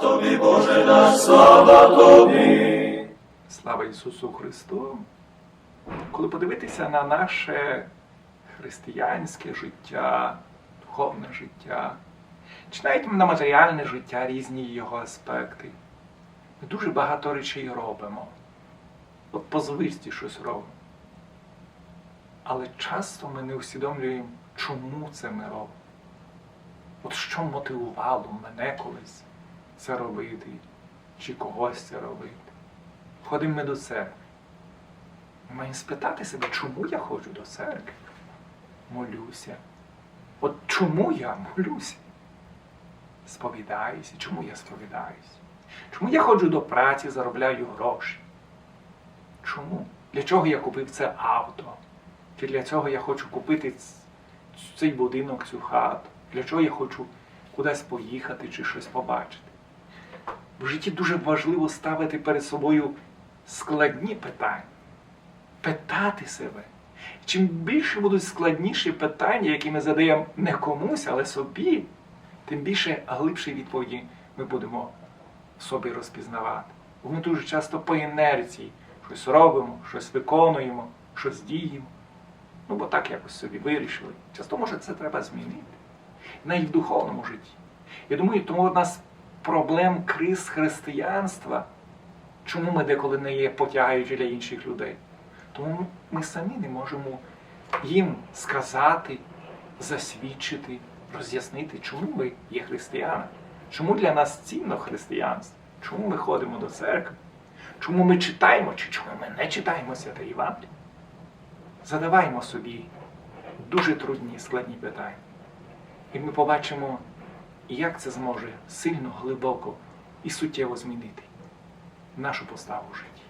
тобі, Боже наш, слава тобі. Слава Ісусу Христу! Коли подивитися на наше християнське життя, духовне життя, чи навіть на матеріальне життя різні його аспекти, ми дуже багато речей робимо. От по звичці щось робимо. Але часто ми не усвідомлюємо, чому це ми робимо. От що мотивувало мене колись це робити, чи когось це робити. Ходимо ми до церкви. Ми маємо спитати себе, чому я ходжу до церкви? Молюся. От чому я молюся? Сповідаюся. Чому я сповідаюся? Чому я ходжу до праці, заробляю гроші? Чому? Для чого я купив це авто? Чи для цього я хочу купити цей будинок, цю хату? Для чого я хочу кудись поїхати чи щось побачити? В житті дуже важливо ставити перед собою складні питання, питати себе. Чим більше будуть складніші питання, які ми задаємо не комусь, але собі, тим більше глибші відповіді ми будемо собі розпізнавати. Бо ми дуже часто по інерції щось робимо, щось виконуємо, щось діємо. Ну, бо так якось собі вирішили. Часто, може, це треба змінити. Навіть в духовному житті. Я думаю, тому одна з проблем криз християнства, чому ми деколи не є потягаючі для інших людей? Тому ми самі не можемо їм сказати, засвідчити, роз'яснити, чому ми є християни, чому для нас цінно християнство, чому ми ходимо до церкви, чому ми читаємо, чи чому ми не читаємо святе Євангеліє. Задаваймо собі дуже трудні, складні питання. І ми побачимо, як це зможе сильно, глибоко і суттєво змінити нашу поставу в житті.